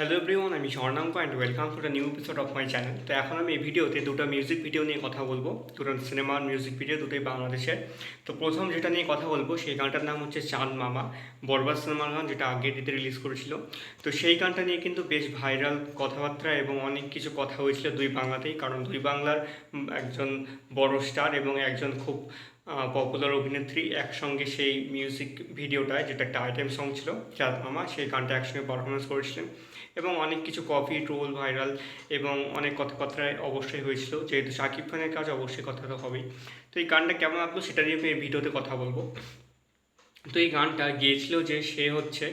Hello everyone আমি Swarnanka and welcome to the new episode of my channel তো এখন আমি এই ভিডিওতে দুটো মিউজিক ভিডিও নিয়ে কথা বলব। দুটো সিনেমার মিউজিক ভিডিও দুটোই বাংলাদেশের। তো প্রথম যেটা নিয়ে কথা বলব, সেই গানটার নাম হচ্ছে চাঁদ মামা, বরবাদ সিনেমার গান যেটা আগের দিতে রিলিজ করেছিল। তো সেই গানটা নিয়ে কিন্তু বেশ ভাইরাল কথাবার্তা এবং অনেক কিছু কথা হয়েছিল দুই বাংলাতেই, কারণ দুই বাংলার একজন বড় স্টার এবং একজন খুব পপুলার অভিনেত্রী একসঙ্গে সেই মিউজিক ভিডিওটায় যেটা একটা আইটেম সং ছিল, চাঁদ মামা, সেই গানটা একসঙ্গে পারফরমেন্স করেছিলেন। এবং অনেক কিছু কপি ট্রোল ভাইরাল এবং অনেক কথাবার্তায় অবশ্যই হয়েছিল। যেহেতু শাকিব খানের কাজ, অবশ্যই কথা তো হবেই। তো এই গানটা কেমন লাগল সেটা নিয়ে আমি এই ভিডিওতে কথা বলব। তো এই গানটা গিয়েছিল যে সে হচ্ছে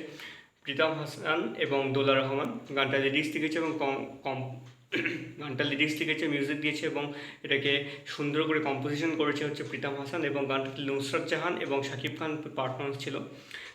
প্রীতম হাসান এবং দোলা রহমান। গানটা লিরিক্স লিখেছে এবং কম কম গানটা লিরিক্স লিখেছে মিউজিক দিয়েছে এবং এটাকে সুন্দর করে কম্পোজিশন করেছে হচ্ছে প্রীতম হাসান এবং গানটাতে নুসরত জাহান এবং শাকিব খান পারফরমেন্স ছিল।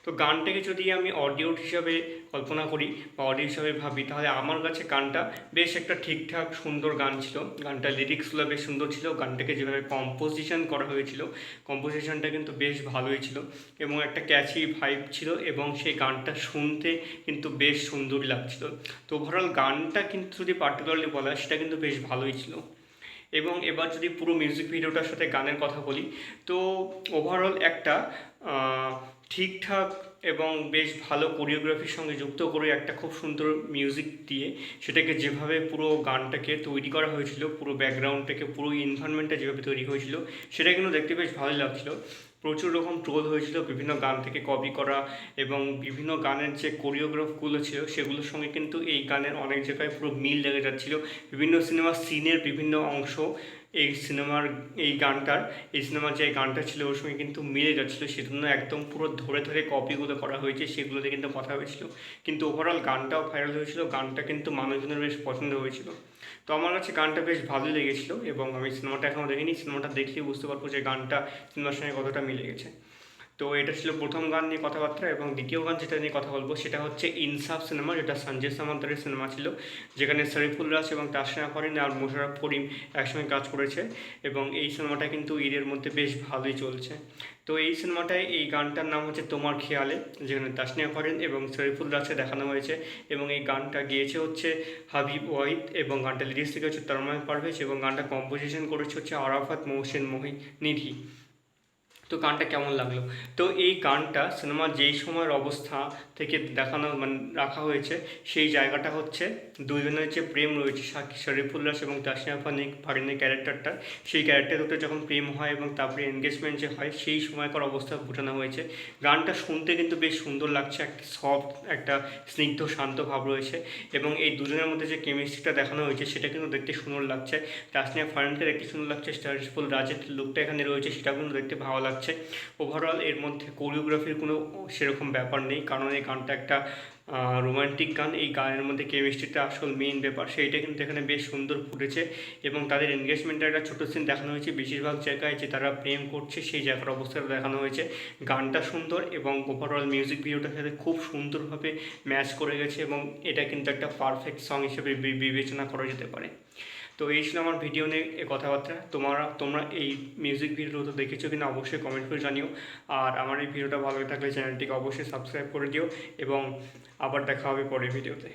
তো গানটাকে যদি আমি অডিও হিসাবে কল্পনা করি বা অডিও হিসাবে ভাবি তাহলে আমার কাছে গানটা বেশ একটা ঠিকঠাক সুন্দর গান ছিল। গানটা লিরিক্সগুলো বেশ সুন্দর ছিল। গানটাকে যেভাবে কম্পোজিশন করা হয়েছিল কম্পোজিশনটা কিন্তু বেশ ভালোই ছিল এবং একটা ক্যাচি ভাইব ছিল এবং সেই গানটা শুনতে কিন্তু বেশ সুন্দরই লাগছিল। তো ওভারঅল গানটা কিন্তু যদি পার্টিকুলারলি বলা হয়, সেটা কিন্তু বেশ ভালোই ছিল। এবং এবার যদি পুরো মিউজিক ভিডিওটার সাথে গানের কথা বলি তো ওভারঅল একটা ঠিকঠাক এবং বেশ ভালো কোরিওগ্রাফির সঙ্গে যুক্ত করে একটা খুব সুন্দর মিউজিক দিয়ে সেটাকে যেভাবে পুরো গানটাকে তৈরি করা হয়েছিল, পুরো ব্যাকগ্রাউন্ডটাকে পুরো ইনভারনমেন্টটা যেভাবে তৈরি হয়েছিল, সেটা কিন্তু দেখতে বেশ ভালোই লাগছিল। প্রচুর রকম ট্রোল হয়েছিল বিভিন্ন গান থেকে কপি করা এবং বিভিন্ন গানের যে কোরিওগ্রাফগুলো ছিল সেগুলোর সঙ্গে কিন্তু এই গানের অনেক জায়গায় পুরো মিল লেগে যাচ্ছিল। বিভিন্ন সিনেমার সিনের বিভিন্ন অংশ এই সিনেমার, এই গানটার, এই সিনেমার যে গানটা ছিল ওর সঙ্গে কিন্তু মিলে যাচ্ছিল। সেজন্য একদম পুরো ধরে ধরে কপিগুলো করা হয়েছে, সেগুলোতে কিন্তু কথা হয়েছিল। কিন্তু ওভারঅল গানটাও ভাইরাল হয়েছিল, গানটা কিন্তু মানুষজনের বেশ পছন্দ হয়েছিল। তো আমার কাছে গানটা বেশ ভালোই লেগেছিলো এবং আমি সিনেমাটা এখনও দেখিনি, সিনেমাটা দেখলেই বুঝতে পারব যে গানটা সিনেমার সঙ্গে কতটা মিলে গেছে। তো এটা ছিল প্রথম গান নিয়ে কথাবার্তা এবং দ্বিতীয় গান যেটা নিয়ে কথা বলব সেটা হচ্ছে ইনসাফ সিনেমা, যেটা সঞ্জয় সামন্তরের সিনেমা ছিল, যেখানে শরীফুল রাজ এবং তাসনা করিম আর মোশারফ করিম একসঙ্গে কাজ করেছে এবং এই সিনেমাটা কিন্তু ঈদের মধ্যে বেশ ভালোই চলছে। তো এই সিনেমাটায় এই গানটার নাম হচ্ছে তোমার খেয়ালে, যেখানে তাসনিয়া করেন এবং শরীফুল রাজকে দেখানো হয়েছে এবং এই গানটা গিয়েছে হচ্ছে হাবিব ওয়াহিদ এবং গানটা লিরিক্স থেকে হচ্ছে তরময় পারভেজ এবং গানটা কম্পোজিশন করেছে হচ্ছে আরাফাত মহসেন মহি নিধি তো গানটা কেমন লাগল? তো এই গানটা সিনেমার যেই সময়ের অবস্থা থেকে দেখানো মানে রাখা হয়েছে, সেই জায়গাটা হচ্ছে দুজনের যে প্রেম রয়েছে শাকি শরীফুল্লাস এবং তাসিয়া ফানি ফারিনের ক্যারেক্টারটা, সেই ক্যারেক্টার দুটো যখন প্রেম হয় এবং তারপরে এনগেজমেন্ট যে হয়, সেই সময়কার অবস্থা বোঝানো হয়েছে। গানটা শুনতে কিন্তু বেশ সুন্দর লাগছে, একটা সফট একটা স্নিগ্ধ, শান্ত ভাব রয়েছে এবং এই দুজনের মধ্যে যে কেমিস্ট্রিটা দেখানো হয়েছে, সেটা কিন্তু দেখতে সুন্দর লাগছে। তাসনিয়া ফারিনকে দেখতে সুন্দর লাগছে, শরীফুল রাজের লুকটা এখানে রয়েছে, সেটাও কিন্তু দেখতে ভালো লাগছে। ওভারঅল এর মধ্যে কোরিওগ্রাফির কোনো সেরকম ব্যাপার নেই। কারণ এই গানটা একটা রোমান্টিক গান। এই গানের মধ্যে কেমিস্ট্রিটা আসল মেইন ব্যাপার। সেইটা কিন্তু এখানে বেশ সুন্দর ফুটেছে এবং তাদের এনগেজমেন্টের একটা ছোটো সিন দেখানো হয়েছে। বেশিরভাগ জায়গায় যে তারা প্রেম করছে, সেই জায়গার অবস্থাটা দেখানো হয়েছে। গানটা সুন্দর এবং ওভারঅল মিউজিক ভিডিওটার সাথে খুব সুন্দরভাবে ম্যাচ করে গেছে এবং এটা কিন্তু একটা পারফেক্ট সং হিসেবে বিবেচনা করা যেতে পারে। তো এই ছিল আমার ভিডিও নিয়ে কথাবার্তা। তোমরা তোমরা এই মিউজিক ভিডিও তো দেখেছ কিনা অবশ্যই কমেন্ট করে জানিও। আর আমার এই ভিডিওটা ভালো থাকলে চ্যানেলটিকে অবশ্যই সাবস্ক্রাইব করে দিও এবং আবার দেখা হবে পরের ভিডিওতে